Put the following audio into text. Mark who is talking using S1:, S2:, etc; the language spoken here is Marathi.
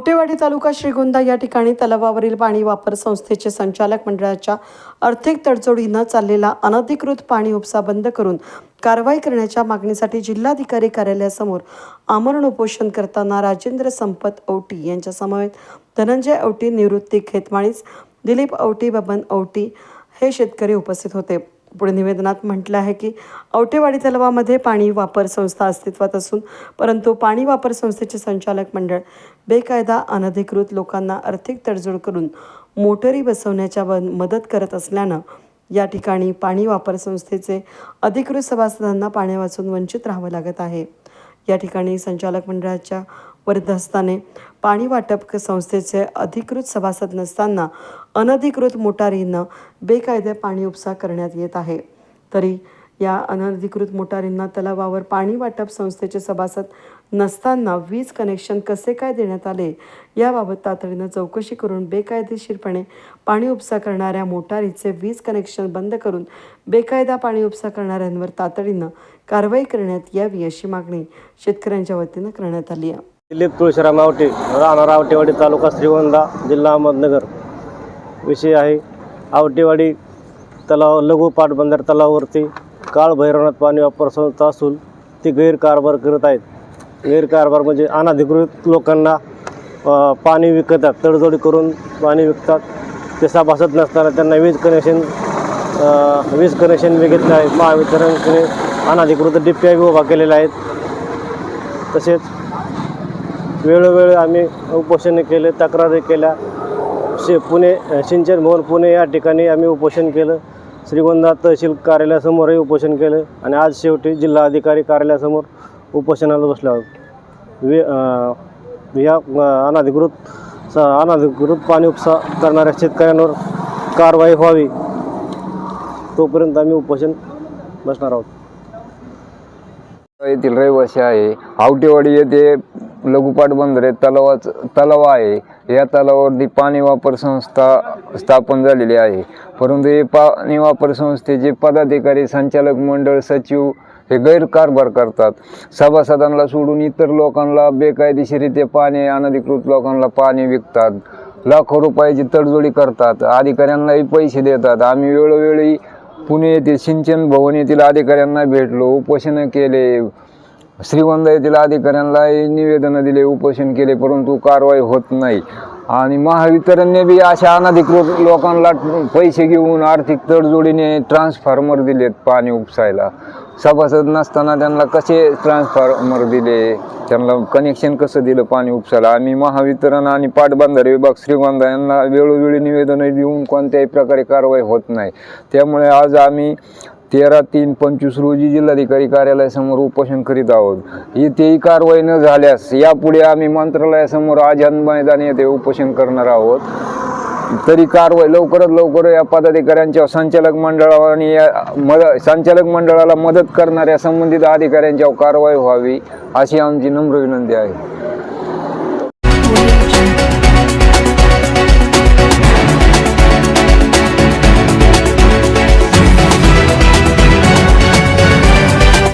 S1: तालुका श्रीगोंदा या ठिकाणी तलावावरील पाणी वापर संस्थेचे संचालक मंडळाच्या आर्थिक तडजोडीनं चाललेला अनधिकृत पाणी उपसा बंद करून कारवाई करण्याच्या मागणीसाठी जिल्हाधिकारी कार्यालयासमोर आमरण उपोषण करताना राजेंद्र संपत औटी यांच्या समवेत धनंजय औटी निवृत्ती खेतमाळीस दिलीप औटी बबन औटी हे शेतकरी उपस्थित होते. पुढे निवेदनात म्हटलं आहे की औटेवाडी तलावामध्ये पाणी वापर संस्था अस्तित्वात असून परंतु पाणी वापर संस्थेचे संचालक मंडळ बेकायदा अनधिकृत लोकांना आर्थिक तडजोड करून मोटरी बसवण्याच्या व मदत करत असल्यानं या ठिकाणी पाणी वापर संस्थेचे अधिकृत सभासदांना पाण्यावाचून वंचित राहावं लागत आहे. या ठिकाणी संचालक मंडळाच्या वरदहस्ताने पाणी वाटप संस्थेचे अधिकृत सभासद नसताना अनधिकृत मोटारीनं बेकायदे पाणी उपसा करण्यात येत आहे. तरी या अनधिकृत मोटारींना तलावावर पाणी वाटप संस्थेचे सभासद नसताना वीज कनेक्शन कसे काय देण्यात आले याबाबत तातडीनं चौकशी करून बेकायदेशीरपणे पाणी उपसा करणाऱ्या मोटारीचे वीज कनेक्शन बंद करून बेकायदा पाणी उपसा करणाऱ्यांवर तातडीनं कारवाई करण्यात यावी अशी मागणी शेतकऱ्यांच्या वतीनं करण्यात आली आहे.
S2: दिलीप तुळशीराम आवटे राणा रावटेवाडी तालुका श्रीगोंदा जिल्हा अहमदनगर. विषय आहे आवटेवाडी तलाव लघु पाटबंदर तलावावरती काळ भैरवनाथ पाणी वापर संस्था असून ती गैरकारभार करत आहेत. गैरकारभार म्हणजे अनाधिकृत लोकांना पाणी विकतात तडजोडी करून पाणी विकतात. ते सभासद नसताना त्यांना वीज कनेक्शन वीज कनेक्शन बी आहेत. आहे महावितरणने अनाधिकृत डी पी आय उभा केलेले आहेत. तसेच वेळोवेळी आम्ही उपोषण केले तक्रारी केल्या. शे पुणे सिंचन भवन पुणे या ठिकाणी आम्ही उपोषण केलं. श्रीगोंदा तहसील कार्यालयासमोरही उपोषण केलं आणि आज शेवटी जिल्हा अधिकारी कार्यालयासमोर उपोषणाला बसलो. आहोत वे या अनाधिकृत अनधिकृत स अनधिकृत पाणी उपसा करणाऱ्या शेतकऱ्यांवर कारवाई व्हावी. तोपर्यंत आम्ही उपोषण बसणार आहोत.
S3: येथील रहिवासी आहे. आवटेवाडी येथे लघुपाट बंदरे तलावाच तलाव आहे. या तलावावरती पाणी वापर संस्था स्थापन झालेली आहे. परंतु हे पाणी वापर संस्थेचे पदाधिकारी संचालक मंडळ सचिव हे गैरकारभार करतात. सभासदांना सोडून इतर लोकांना बेकायदेशीरित्या पाणी अनधिकृत लोकांना पाणी विकतात. लाखो रुपयाची तडजोडी करतात. अधिकाऱ्यांनाही पैसे देतात. आम्ही वेळोवेळी पुणे येथील सिंचन भवन येथील अधिकाऱ्यांना भेटलो उपोषणं केले. श्रीगोंदा येथील अधिकाऱ्यांना निवेदनं दिले उपोषण केले परंतु कारवाई होत नाही. आणि महावितरणने बी अशा अनधिकृत लोकांना पैसे घेऊन आर्थिक तडजोडीने ट्रान्सफॉर्मर दिलेत पाणी उपसायला. सभासद नसताना त्यांना कसे ट्रान्सफॉर्मर दिले? त्यांना कनेक्शन कसं दिलं पाणी उपसायला? आम्ही महावितरण आणि पाटबंधारे विभाग श्रीगोंदा यांना वेळोवेळी निवेदनं देऊन कोणत्याही प्रकारे कारवाई होत नाही. त्यामुळे आज आम्ही तेरा तीन पंचवीस रोजी जिल्हाधिकारी कार्यालयासमोर उपोषण करीत आहोत. इथेही कारवाई न झाल्यास यापुढे आम्ही मंत्रालयासमोर आझाद मैदान येथे उपोषण करणार आहोत. तरी कारवाई लवकरात लवकर या पदाधिकाऱ्यांच्या संचालक मंडळावर आणि या मद संचालक मंडळाला मदत करणाऱ्या संबंधित अधिकाऱ्यांच्यावर कारवाई व्हावी अशी आमची नम्र विनंती आहे.